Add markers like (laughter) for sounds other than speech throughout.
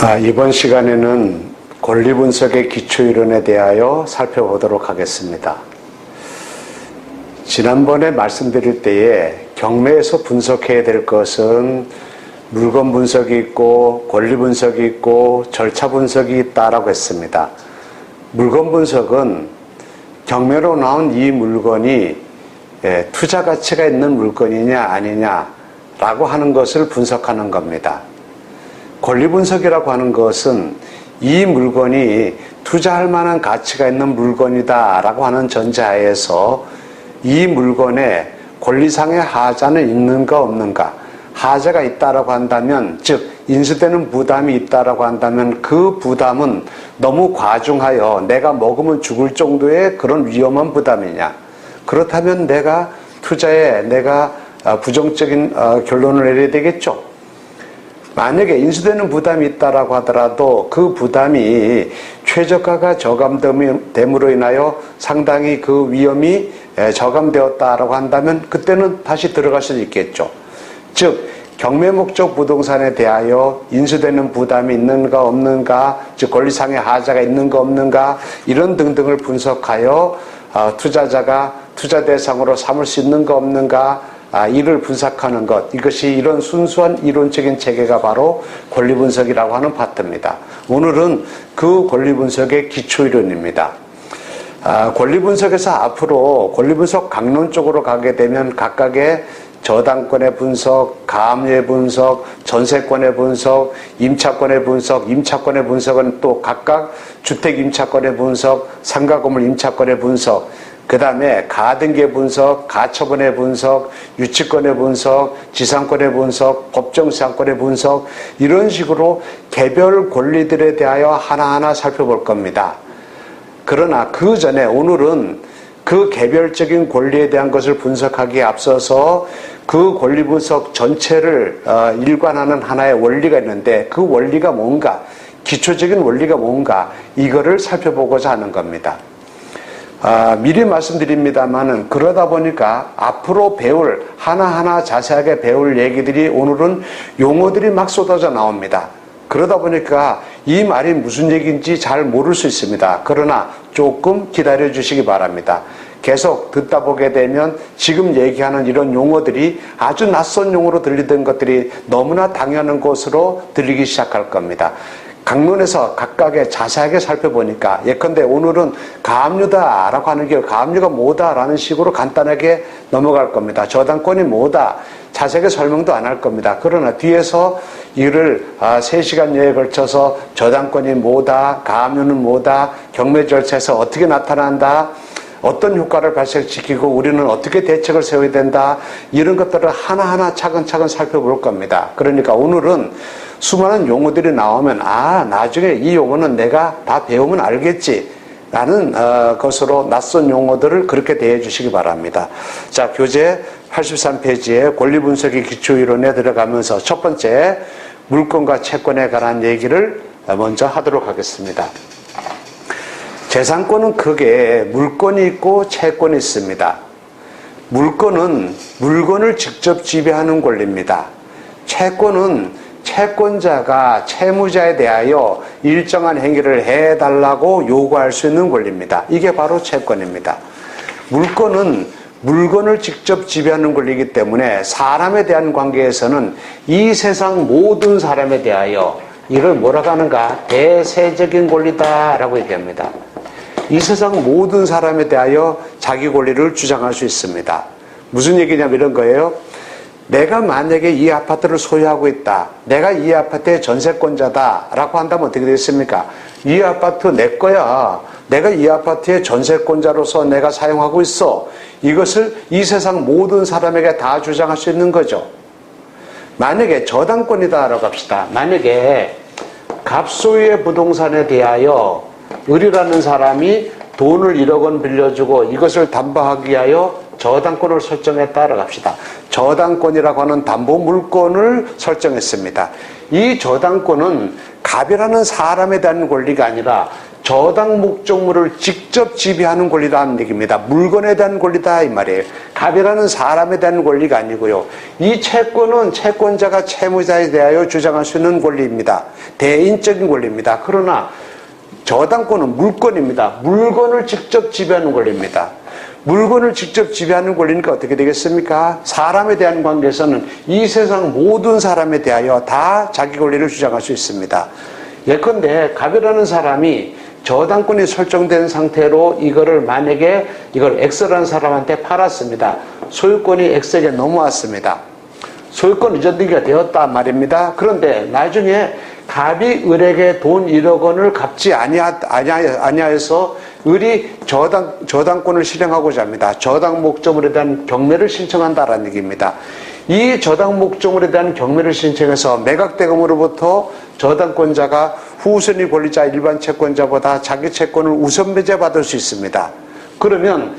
아, 이번 시간에는 권리 분석의 기초 이론에 대하여 살펴보도록 하겠습니다. 지난번에 말씀드릴 때에 경매에서 분석해야 될 것은 물건 분석이 있고 권리 분석이 있고 절차 분석이 있다라고 했습니다. 물건 분석은 경매로 나온 이 물건이 예, 투자 가치가 있는 물건이냐 아니냐라고 하는 것을 분석하는 겁니다. 권리 분석이라고 하는 것은 이 물건이 투자할 만한 가치가 있는 물건이다라고 하는 전제하에서 이 물건에 권리상의 하자는 있는가 없는가 하자가 있다라고 한다면 즉 인수되는 부담이 있다라고 한다면 그 부담은 너무 과중하여 내가 먹으면 죽을 정도의 그런 위험한 부담이냐 그렇다면 내가 투자에 내가 어, 부정적인 어, 결론을 내려야 되겠죠. 만약에 인수되는 부담이 있다라고 하더라도 그 부담이 최저가가 저감됨으로 인하여 상당히 그 위험이 저감되었다라고 한다면 그때는 다시 들어갈 수도 있겠죠. 즉 경매 목적 부동산에 대하여 인수되는 부담이 있는가 없는가, 즉 권리상의 하자가 있는가 없는가 이런 등등을 분석하여 어, 투자자가 투자 대상으로 삼을 수 있는가 없는가 아, 이를 분석하는 것 이것이 이런 순수한 이론적인 체계가 바로 권리 분석이라고 하는 파트입니다. 오늘은 그 권리 분석의 기초 이론입니다. 아, 권리 분석에서 앞으로 권리 분석 강론 쪽으로 가게 되면 각각의 저당권의 분석, 가압류의 분석, 전세권의 분석, 임차권의 분석, 임차권의 분석은 또 각각 주택 임차권의 분석, 상가 건물 임차권의 분석, 그 다음에 가등기 분석, 가처분의 분석, 유치권의 분석, 지상권의 분석, 법정지상권의 분석 이런 식으로 개별 권리들에 대하여 하나하나 살펴볼 겁니다. 그러나 그 전에 오늘은 그 개별적인 권리에 대한 것을 분석하기에 앞서서 그 권리 분석 전체를 어, 일관하는 하나의 원리가 있는데 그 원리가 뭔가 기초적인 원리가 뭔가 이거를 살펴보고자 하는 겁니다. 아, 미리 말씀드립니다만은 그러다 보니까 앞으로 배울 하나하나 자세하게 배울 얘기들이 오늘은 용어들이 막 쏟아져 나옵니다. 그러다 보니까 이 말이 무슨 얘기인지 잘 모를 수 있습니다. 그러나 조금 기다려 주시기 바랍니다. 계속 듣다 보게 되면 지금 얘기하는 이런 용어들이 아주 낯선 용어로 들리던 것들이 너무나 당연한 것으로 들리기 시작할 겁니다. 강론에서 각각의 자세하게 살펴보니까 예컨대 오늘은 가압류다라고 하는 게 가압류가 뭐다라는 식으로 간단하게 넘어갈 겁니다. 저당권이 뭐다 자세하게 설명도 안 할 겁니다. 그러나 뒤에서 이를 3시간 여에 걸쳐서 저당권이 뭐다, 가압류는 뭐다, 경매 절차에서 어떻게 나타난다, 어떤 효과를 발생시키고 우리는 어떻게 대책을 세워야 된다 이런 것들을 하나하나 차근차근 살펴볼 겁니다. 그러니까 오늘은 수많은 용어들이 나오면 아 나중에 이 용어는 내가 다 배우면 알겠지 라는 어, 것으로 낯선 용어들을 그렇게 대해 주시기 바랍니다. 자 교재 83페이지에 권리분석의 기초이론에 들어가면서 첫 번째 물건과 채권에 관한 얘기를 먼저 하도록 하겠습니다. 재산권은 크게 물건이 있고 채권이 있습니다. 물건은 물건을 직접 지배하는 권리입니다. 채권은 채권자가 채무자에 대하여 일정한 행위를 해달라고 요구할 수 있는 권리입니다. 이게 바로 채권입니다. 물건은 물건을 직접 지배하는 권리이기 때문에 사람에 대한 관계에서는 이 세상 모든 사람에 대하여 이걸 뭐라고 하는가? 대세적인 권리다라고 얘기합니다. 이 세상 모든 사람에 대하여 자기 권리를 주장할 수 있습니다. 무슨 얘기냐면 이런 거예요. 내가 만약에 이 아파트를 소유하고 있다. 내가 이 아파트의 전세권자다. 라고 한다면 어떻게 되겠습니까? 이 아파트 내 거야. 내가 이 아파트의 전세권자로서 내가 사용하고 있어. 이것을 이 세상 모든 사람에게 다 주장할 수 있는 거죠. 만약에 저당권이다라고 합시다. 만약에 갑소유의 부동산에 대하여 을이라는 사람이 돈을 1억 원 빌려주고 이것을 담보하기 위하여 저당권을 설정했다라고 합시다. 저당권이라고 하는 담보 물건을 설정했습니다. 이 저당권은 갑이라는 사람에 대한 권리가 아니라 저당 목적물을 직접 지배하는 권리라는 얘기입니다. 물건에 대한 권리다 이 말이에요. 갑이라는 사람에 대한 권리가 아니고요. 이 채권은 채권자가 채무자에 대하여 주장할 수 있는 권리입니다. 대인적인 권리입니다. 그러나 저당권은 물건입니다. 물건을 직접 지배하는 권리입니다. 물건을 직접 지배하는 권리니까 어떻게 되겠습니까? 사람에 대한 관계에서는 이 세상 모든 사람에 대하여 다 자기 권리를 주장할 수 있습니다. 예컨대 갑이라는 사람이 저당권이 설정된 상태로 이거를 만약에 이걸 X라는 사람한테 팔았습니다. 소유권이 X에게 넘어왔습니다. 소유권 이전되기가 되었다 말입니다. 그런데 나중에 갑이 을에게 돈 1억 원을 갚지 아니하, 아니하, 아니하여서 을이 저당, 저당권을 실행하고자 합니다. 저당 목적물에 대한 경매를 신청한다라는 얘기입니다. 이 저당 목적물에 대한 경매를 신청해서 매각대금으로부터 저당권자가 후순위 권리자 일반 채권자보다 자기 채권을 우선 배제받을 수 있습니다. 그러면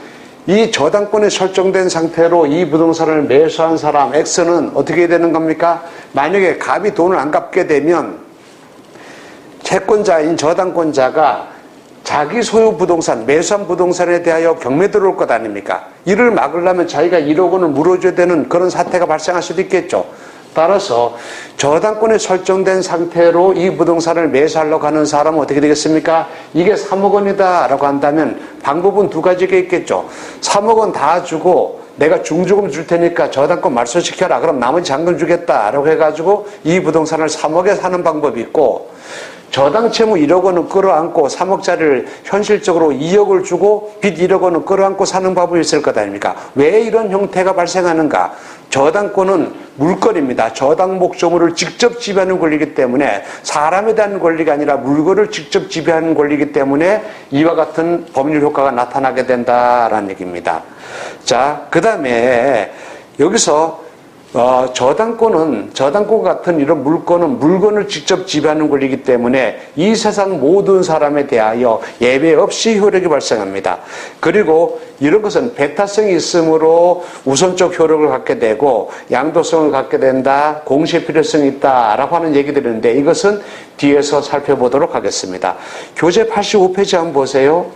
이 저당권이 설정된 상태로 이 부동산을 매수한 사람 X는 어떻게 되는 겁니까? 만약에 갑이 돈을 안 갚게 되면 채권자인 저당권자가 자기 소유 부동산, 매수한 부동산에 대하여 경매 들어올 것 아닙니까? 이를 막으려면 자기가 1억 원을 물어줘야 되는 그런 사태가 발생할 수도 있겠죠. 따라서 저당권이 설정된 상태로 이 부동산을 매수하려고 하는 사람은 어떻게 되겠습니까? 이게 3억 원이다 라고 한다면 방법은 두 가지가 있겠죠. 3억 원 다 주고 내가 중조금 줄 테니까 저당권 말소시켜라. 그럼 나머지 잔금 주겠다. 라고 해가지고 이 부동산을 3억에 사는 방법이 있고 저당 채무 1억 원은 끌어안고 3억짜리를 현실적으로 2억을 주고 빚 1억 원은 끌어안고 사는 방법이 있을 것 아닙니까? 왜 이런 형태가 발생하는가? 저당권은 물건입니다. 저당 목적물을 직접 지배하는 권리이기 때문에 사람에 대한 권리가 아니라 물건을 직접 지배하는 권리이기 때문에 이와 같은 법률 효과가 나타나게 된다라는 얘기입니다. 자, 그 다음에 여기서 어, 저당권은 저당권 같은 이런 물건은 물건을 직접 지배하는 권리이기 때문에 이 세상 모든 사람에 대하여 예외 없이 효력이 발생합니다. 그리고 이런 것은 배타성이 있으므로 우선적 효력을 갖게 되고 양도성을 갖게 된다, 공시의 필요성이 있다라고 하는 얘기들인데 이것은 뒤에서 살펴보도록 하겠습니다. 교재 85페이지 한번 보세요.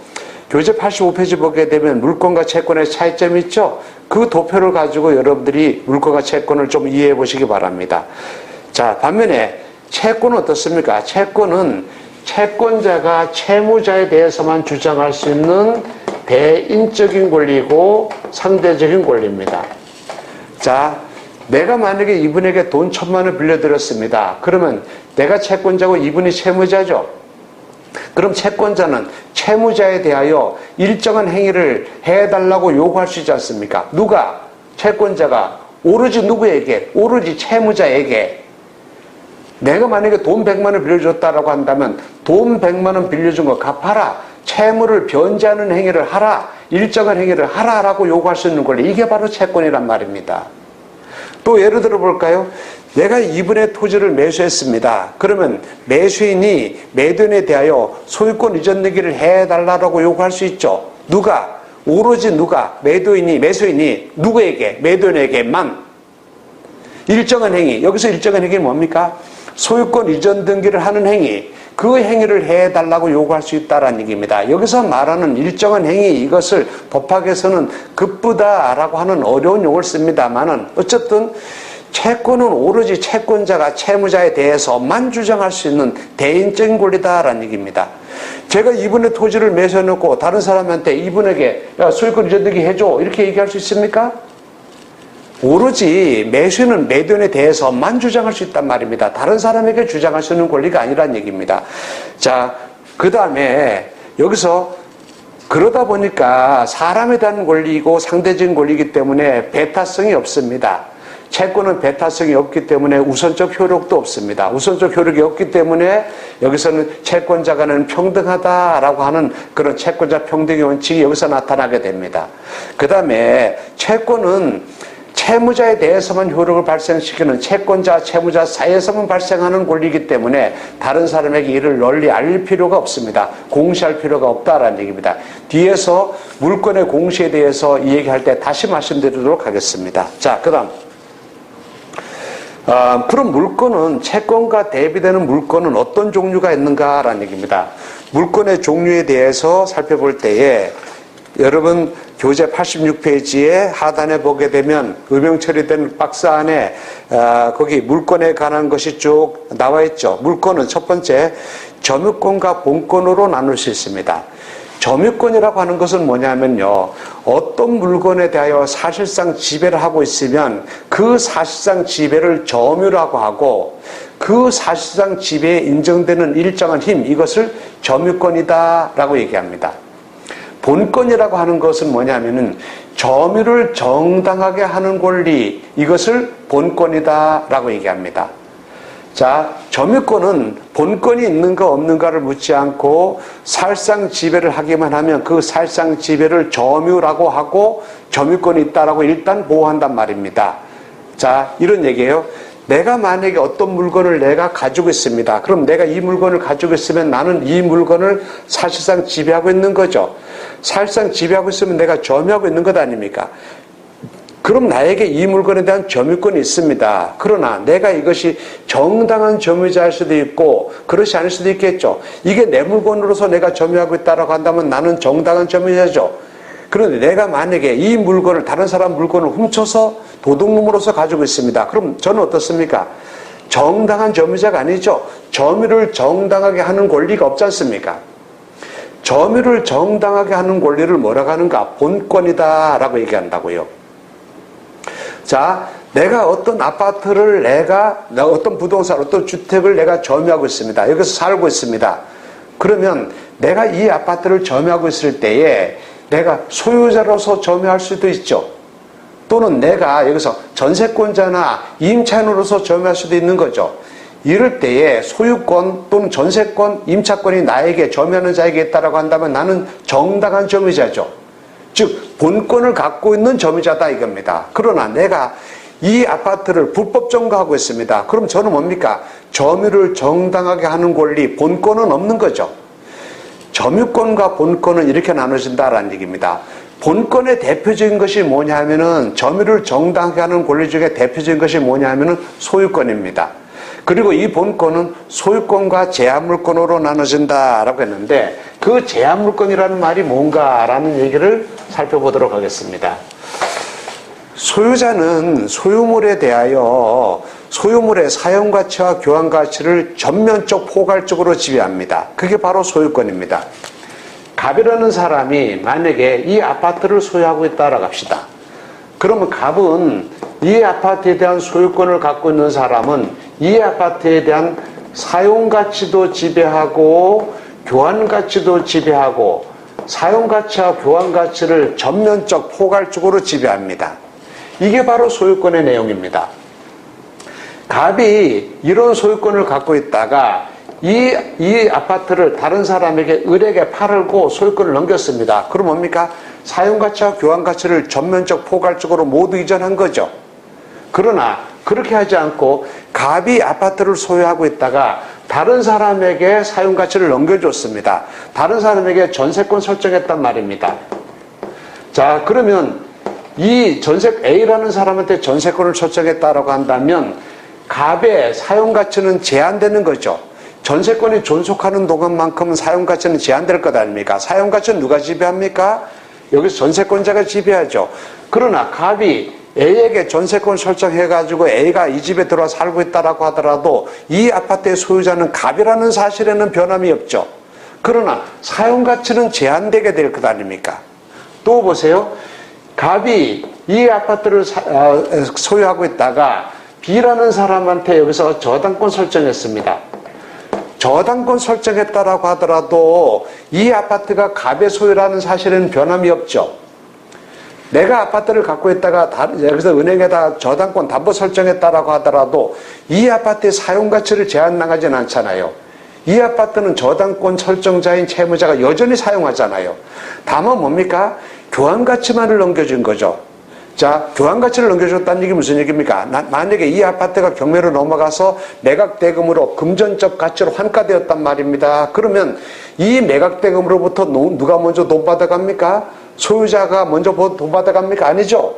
교재 85페이지 보게 되면 물건과 채권의 차이점이 있죠? 그 도표를 가지고 여러분들이 물건과 채권을 좀 이해해 보시기 바랍니다. 자, 반면에 채권은 어떻습니까? 채권은 채권자가 채무자에 대해서만 주장할 수 있는 대인적인 권리고 상대적인 권리입니다. 자, 내가 만약에 이분에게 돈 천만 원 빌려드렸습니다. 그러면 내가 채권자고 이분이 채무자죠? 그럼 채권자는 채무자에 대하여 일정한 행위를 해달라고 요구할 수 있지 않습니까? 누가? 채권자가 오로지 누구에게? 오로지 채무자에게. 내가 만약에 돈 100만 원 빌려줬다라고 한다면 돈 100만 원 빌려준 거 갚아라. 채무를 변제하는 행위를 하라. 일정한 행위를 하라라고 요구할 수 있는 권리. 이게 바로 채권이란 말입니다. 또 예를 들어 볼까요? 내가 이분의 토지를 매수했습니다. 그러면 매수인이 매도인에 대하여 소유권 이전 내기를 해달라고 요구할 수 있죠. 누가? 오로지 누가? 매도인이, 매수인이 누구에게? 매도인에게만 일정한 행위. 여기서 일정한 행위는 뭡니까? 소유권 이전 등기를 하는 행위. 그 행위를 해달라고 요구할 수 있다라는 얘기입니다. 여기서 말하는 일정한 행위 이것을 법학에서는 급부다라고 하는 어려운 용어를 씁니다만은 어쨌든 채권은 오로지 채권자가 채무자에 대해서만 주장할 수 있는 대인적인 권리다라는 얘기입니다. 제가 이분의 토지를 매수해놓고 다른 사람한테 이분에게 야, 소유권 이전등기 해줘 이렇게 얘기할 수 있습니까? 오로지 매수는 매도인에 대해서만 주장할 수 있단 말입니다. 다른 사람에게 주장할 수 있는 권리가 아니란 얘기입니다. 자, 그 다음에 여기서 그러다 보니까 사람에 대한 권리이고 상대적인 권리이기 때문에 배타성이 없습니다. 채권은 배타성이 없기 때문에 우선적 효력도 없습니다. 우선적 효력이 없기 때문에 여기서는 채권자가는 평등하다라고 하는 그런 채권자 평등의 원칙이 여기서 나타나게 됩니다. 그 다음에 채권은 채무자에 대해서만 효력을 발생시키는 채권자, 채무자 사이에서만 발생하는 권리이기 때문에 다른 사람에게 이를 널리 알릴 필요가 없습니다. 공시할 필요가 없다라는 얘기입니다. 뒤에서 물건의 공시에 대해서 이 얘기할 때 다시 말씀드리도록 하겠습니다. 자, 그 다음. 아, 그럼 물건은 채권과 대비되는 물건은 어떤 종류가 있는가라는 얘기입니다. 물건의 종류에 대해서 살펴볼 때에 여러분 교재 86페이지에 하단에 보게 되면 음영 처리된 박스 안에 아, 거기 물건에 관한 것이 쭉 나와 있죠. 물건은 첫 번째 점유권과 본권으로 나눌 수 있습니다. 점유권이라고 하는 것은 뭐냐면요. 어떤 물건에 대하여 사실상 지배를 하고 있으면 그 사실상 지배를 점유라고 하고 그 사실상 지배에 인정되는 일정한 힘, 이것을 점유권이다라고 얘기합니다. 본권이라고 하는 것은 뭐냐면은 점유를 정당하게 하는 권리, 이것을 본권이다라고 얘기합니다. 자, 점유권은 본권이 있는가 없는가를 묻지 않고 살상 지배를 하기만 하면 그 살상 지배를 점유라고 하고 점유권이 있다라고 일단 보호한단 말입니다. 자, 이런 얘기예요. 내가 만약에 어떤 물건을 내가 가지고 있습니다. 그럼 내가 이 물건을 가지고 있으면 나는 이 물건을 사실상 지배하고 있는 거죠. 사실상 지배하고 있으면 내가 점유하고 있는 것 아닙니까? 그럼 나에게 이 물건에 대한 점유권이 있습니다. 그러나 내가 이것이 정당한 점유자일 수도 있고 그렇지 않을 수도 있겠죠. 이게 내 물건으로서 내가 점유하고 있다라고 한다면 나는 정당한 점유자죠. 그런데 내가 만약에 이 물건을 다른 사람 물건을 훔쳐서 도둑놈으로서 가지고 있습니다. 그럼 저는 어떻습니까? 정당한 점유자가 아니죠. 점유를 정당하게 하는 권리가 없지 않습니까? 점유를 정당하게 하는 권리를 뭐라고 하는가? 본권이다라고 얘기한다고요. 자, 내가 어떤 아파트를 내가, 어떤 부동산, 어떤 주택을 내가 점유하고 있습니다. 여기서 살고 있습니다. 그러면 내가 이 아파트를 점유하고 있을 때에 내가 소유자로서 점유할 수도 있죠. 또는 내가 여기서 전세권자나 임차인으로서 점유할 수도 있는 거죠. 이럴 때에 소유권 또는 전세권, 임차권이 나에게 점유하는 자에게 있다라고 한다면 나는 정당한 점유자죠. 즉 본권을 갖고 있는 점유자다 이겁니다. 그러나 내가 이 아파트를 불법 점거하고 있습니다. 그럼 저는 뭡니까? 점유를 정당하게 하는 권리, 본권은 없는 거죠. 점유권과 본권은 이렇게 나눠진다라는 얘기입니다. 본권의 대표적인 것이 뭐냐 하면은 점유를 정당하게 하는 권리 중에 대표적인 것이 뭐냐 하면은 소유권입니다. 그리고 이 본권은 소유권과 제한물권으로 나눠진다라고 했는데 그 제한물권이라는 말이 뭔가라는 얘기를 살펴보도록 하겠습니다. 소유자는 소유물에 대하여 소유물의 사용 가치와 교환 가치를 전면적 포괄적으로 지배합니다. 그게 바로 소유권입니다. 갑이라는 사람이 만약에 이 아파트를 소유하고 있다라고 합시다. 그러면 갑은 이 아파트에 대한 소유권을 갖고 있는 사람은 이 아파트에 대한 사용 가치도 지배하고 교환 가치도 지배하고 사용 가치와 교환 가치를 전면적 포괄적으로 지배합니다. 이게 바로 소유권의 내용입니다. 갑이 이런 소유권을 갖고 있다가 이, 이 아파트를 다른 사람에게 을에게 팔고 소유권을 넘겼습니다. 그럼 뭡니까? 사용가치와 교환가치를 전면적 포괄적으로 모두 이전한 거죠. 그러나 그렇게 하지 않고 갑이 아파트를 소유하고 있다가 다른 사람에게 사용 가치를 넘겨줬습니다. 다른 사람에게 전세권 설정했단 말입니다. 자, 그러면 이 전세, A라는 사람한테 전세권을 설정했다라고 한다면 갑의 사용 가치는 제한되는 거죠. 전세권이 존속하는 동안만큼은 사용 가치는 제한될 것 아닙니까? 사용 가치는 누가 지배합니까? 여기서 전세권자가 지배하죠. 그러나 갑이 A에게 전세권 설정해가지고 A가 이 집에 들어와 살고 있다라고 하더라도 이 아파트의 소유자는 갑이라는 사실에는 변함이 없죠. 그러나 사용가치는 제한되게 될 것 아닙니까? 또 보세요. 갑이 이 아파트를 사, 어, 소유하고 있다가 B라는 사람한테 여기서 저당권 설정했습니다. 저당권 설정했다라고 하더라도 이 아파트가 갑의 소유라는 사실은 변함이 없죠. 내가 아파트를 갖고 있다가 여기서 은행에다 저당권 담보 설정했다라고 하더라도 이 아파트의 사용 가치를 제한 나가지는 않잖아요. 이 아파트는 저당권 설정자인 채무자가 여전히 사용하잖아요. 다만 뭡니까? 교환 가치만을 넘겨준 거죠. 자, 교환 가치를 넘겨줬다는 얘기 무슨 얘기입니까? 나, 만약에 이 아파트가 경매로 넘어가서 매각 대금으로 금전적 가치로 환가되었단 말입니다. 그러면 이 매각 대금으로부터 누가 먼저 돈 받아갑니까? 소유자가 먼저 돈 받아갑니까? 아니죠.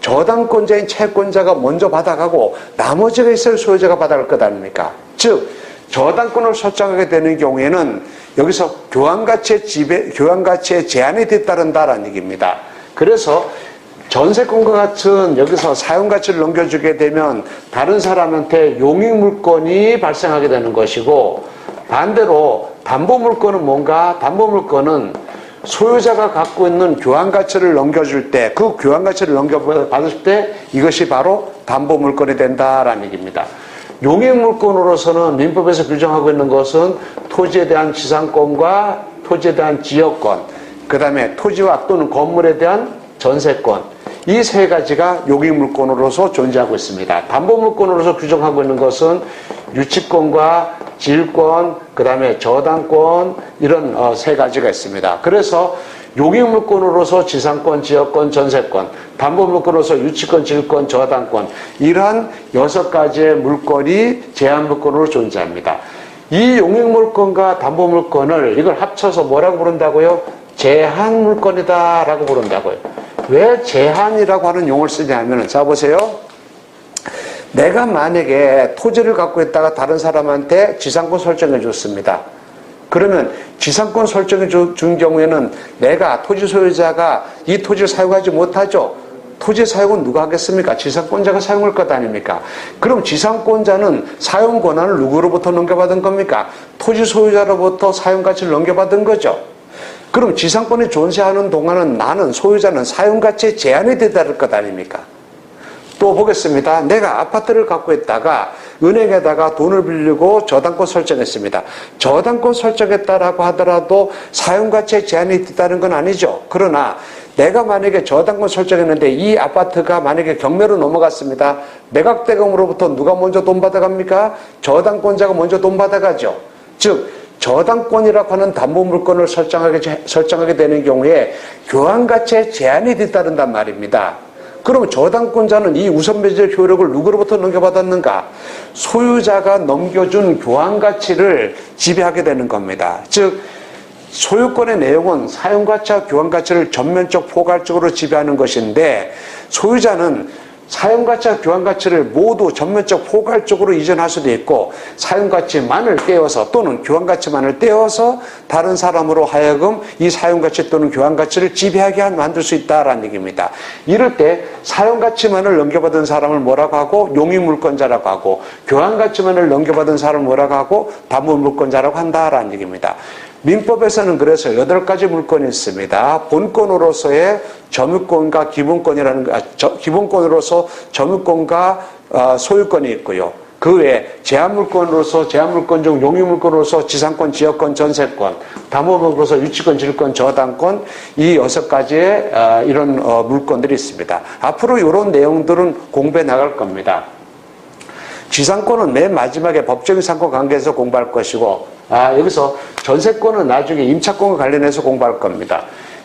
저당권자인 채권자가 먼저 받아가고 나머지가 있을 소유자가 받아갈 것 아닙니까? 즉 저당권을 설정하게 되는 경우에는 여기서 교환가치의 지배, 교환가치의 제한이 뒤따른다라는 얘기입니다. 그래서 전세권과 같은 여기서 사용가치를 넘겨주게 되면 다른 사람한테 용익물권이 발생하게 되는 것이고 반대로 담보물권은 뭔가 담보물권은 소유자가 갖고 있는 교환 가치를 넘겨줄 때 그 교환 가치를 넘겨받을 때 이것이 바로 담보물권이 된다라는 얘기입니다. 용익물권으로서는 민법에서 규정하고 있는 것은 토지에 대한 지상권과 토지에 대한 지역권, 그 다음에 토지와 또는 건물에 대한 전세권, 이 세 가지가 용익물권으로서 존재하고 있습니다. 담보물권으로서 규정하고 있는 것은 유치권과 질권, 그 다음에 저당권, 이런 어, 세 가지가 있습니다. 그래서 용익물권으로서 지상권, 지역권, 전세권, 담보물권으로서 유치권, 질권, 저당권 이러한 여섯 가지의 물권이 제한물권으로 존재합니다. 이 용익물권과 담보물권을 이걸 합쳐서 뭐라고 부른다고요? 제한물권이다라고 부른다고요. 왜 제한이라고 하는 용어를 쓰냐면은 자 보세요. 내가 만약에 토지를 갖고 있다가 다른 사람한테 지상권 설정해 줬습니다. 그러면 지상권 설정해 주- 준 경우에는 내가 토지 소유자가 이 토지를 사용하지 못하죠. 토지 사용은 누가 하겠습니까? 지상권자가 사용할 것 아닙니까? 그럼 지상권자는 사용 권한을 누구로부터 넘겨받은 겁니까? 토지 소유자로부터 사용 가치를 넘겨받은 거죠. 그럼 지상권이 존재하는 동안은 나는 소유자는 사용 가치에 제한이 되다를 것 아닙니까? 또 보겠습니다. 내가 아파트를 갖고 있다가 은행에다가 돈을 빌리고 저당권 설정했습니다. 저당권 설정했다라고 하더라도 사용가치에 제한이 있다는 건 아니죠. 그러나 내가 만약에 저당권 설정했는데 이 아파트가 만약에 경매로 넘어갔습니다. 매각대금으로부터 누가 먼저 돈 받아갑니까? 저당권자가 먼저 돈 받아가죠. 즉 저당권이라고 하는 담보물권을 설정하게, 설정하게 되는 경우에 교환가치에 제한이 뒤따른단 말입니다. 그럼 저당권자는 이 우선 배제 효력을 누구로부터 넘겨받았는가? 소유자가 넘겨준 교환 가치를 지배하게 되는 겁니다. 즉, 소유권의 내용은 사용 가치와 교환 가치를 전면적 포괄적으로 지배하는 것인데, 소유자는 사용가치와 교환가치를 모두 전면적 포괄적으로 이전할 수도 있고 사용가치만을 떼어서 또는 교환가치만을 떼어서 다른 사람으로 하여금 이 사용가치 또는 교환가치를 지배하게 한- 만들 수 있다라는 얘기입니다. 이럴 때 사용가치만을 넘겨받은 사람을 뭐라고 하고 용의물권자라고 하고 교환가치만을 넘겨받은 사람을 뭐라고 하고 담보물권자라고 한다라는 얘기입니다. 민법에서는 그래서 여덟 가지 물건이 있습니다. 본권으로서의 점유권과 기본권이라는 거, 아, 저- 기본권으로서 점유권과 어, 소유권이 있고요. 그 외에 제한물권으로서 제한물권 중 용유물권으로서 지상권, 지역권, 전세권, 담보물권으로서 유치권, 질권, 저당권 이 여섯 가지의 어, 이런 어, 물건들이 있습니다. 앞으로 이런 내용들은 공부해 나갈 겁니다. 지상권은 맨 마지막에 법적인 상권 관계에서 공부할 것이고, 아, 여기서 전세권은 나중에 임차권과 관련해서 공부할 겁니다.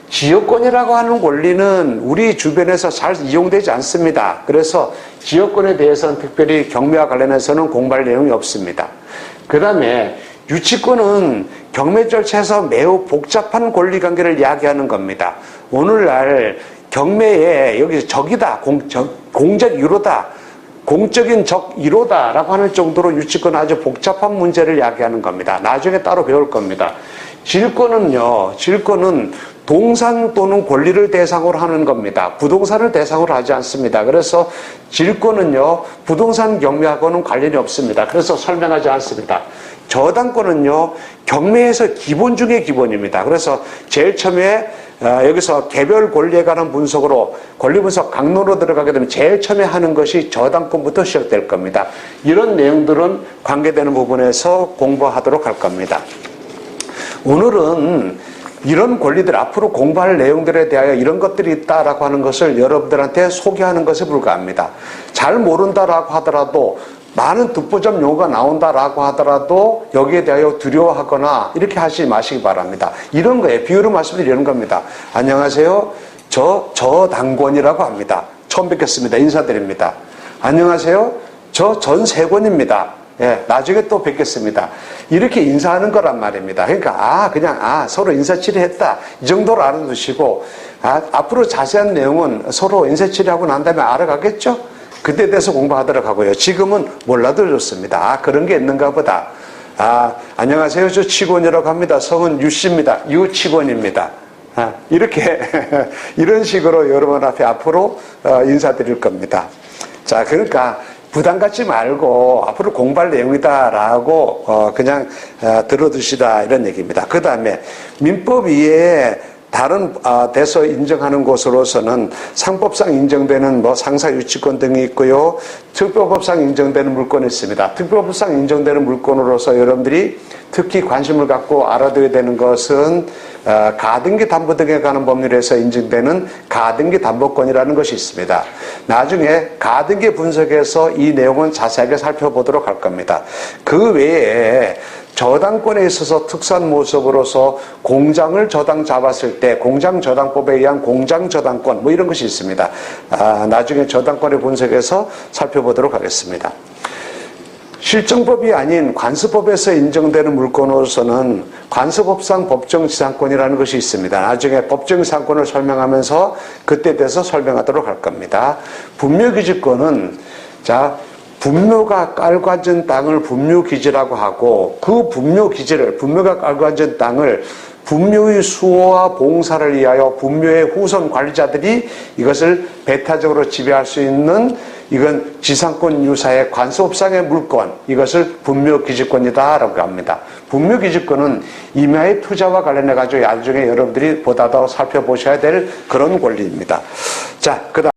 지역권이라고 하는 권리는 우리 주변에서 잘 이용되지 않습니다. 그래서 지역권에 대해서는 특별히 경매와 관련해서는 공부할 내용이 없습니다. 그 다음에 유치권은 경매 절차에서 매우 복잡한 권리 관계를 이야기하는 겁니다. 오늘날 경매에 여기 적이다, 공, 적, 공적 유로다, 공적인 적 1호다라고 하는 정도로 유치권 아주 복잡한 문제를 이야기하는 겁니다. 나중에 따로 배울 겁니다. 질권은요, 질권은 동산 또는 권리를 대상으로 하는 겁니다. 부동산을 대상으로 하지 않습니다. 그래서 질권은요, 부동산 경매하고는 관련이 없습니다. 그래서 설명하지 않습니다. 저당권은요, 경매에서 기본 중에 기본입니다. 그래서 제일 처음에 어, 여기서 개별 권리에 관한 분석으로 권리 분석 강론으로 들어가게 되면 제일 처음에 하는 것이 저당권부터 시작될 겁니다. 이런 내용들은 관계되는 부분에서 공부하도록 할 겁니다. 오늘은 이런 권리들 앞으로 공부할 내용들에 대하여 이런 것들이 있다라고 하는 것을 여러분들한테 소개하는 것에 불과합니다. 잘 모른다라고 하더라도 많은 듣보잡 용어가 나온다라고 하더라도 여기에 대하여 두려워하거나 이렇게 하지 마시기 바랍니다. 이런 거에 비유로 말씀드리는 겁니다. 안녕하세요. 저, 저 당권이라고 합니다. 처음 뵙겠습니다. 인사드립니다. 안녕하세요. 저 전세권입니다. 예, 나중에 또 뵙겠습니다. 이렇게 인사하는 거란 말입니다. 그러니까, 아, 그냥, 아, 서로 인사치레 했다. 이 정도로 알아두시고, 아, 앞으로 자세한 내용은 서로 인사치레하고 난 다음에 알아가겠죠? 그때 돼서 공부하도록 하고요. 지금은 몰라도 좋습니다. 아, 그런 게 있는가 보다. 아, 안녕하세요. 저 치곤이라고 합니다. 성은 유씨입니다. 유치곤입니다. 아, 이렇게, (laughs) 이런 식으로 여러분 앞에 앞으로 어, 인사드릴 겁니다. 자, 그러니까 부담 갖지 말고 앞으로 공부할 내용이다라고 어, 그냥 어, 들어두시다 이런 얘기입니다. 그 다음에 민법 위에 다른 아, 대서 인정하는 곳으로서는 상법상 인정되는 뭐 상사 유치권 등이 있고요. 특별법상 인정되는 물건이 있습니다. 특별법상 인정되는 물건으로서 여러분들이 특히 관심을 갖고 알아둬야 되는 것은 어, 가등기 담보 등에 관한 법률에서 인정되는 가등기 담보권이라는 것이 있습니다. 나중에 가등기 분석에서 이 내용은 자세하게 살펴보도록 할 겁니다. 그 외에 저당권에 있어서 특수한 모습으로서 공장을 저당 잡았을 때 공장 저당법에 의한 공장 저당권 뭐 이런 것이 있습니다. 아, 나중에 저당권의 분석에서 살펴보도록 하겠습니다. 실정법이 아닌 관습법에서 인정되는 물건으로서는 관습법상 법정지상권이라는 것이 있습니다. 나중에 법정지상권을 설명하면서 그때 대해서 설명하도록 할 겁니다. 분묘기지권은 자 분묘가 깔고 앉은 땅을 분묘기지라고 하고 그 분묘기지를 분묘가 깔고 앉은 땅을 분묘의 수호와 봉사를 위하여 분묘의 후손 관리자들이 이것을 배타적으로 지배할 수 있는 이건 지상권 유사의 관습상의 물건 이것을 분묘기지권이다라고 합니다. 분묘기지권은 임야의 투자와 관련해 가지고 나중에 여러분들이 보다 더 살펴보셔야 될 그런 권리입니다. 자, 그다음.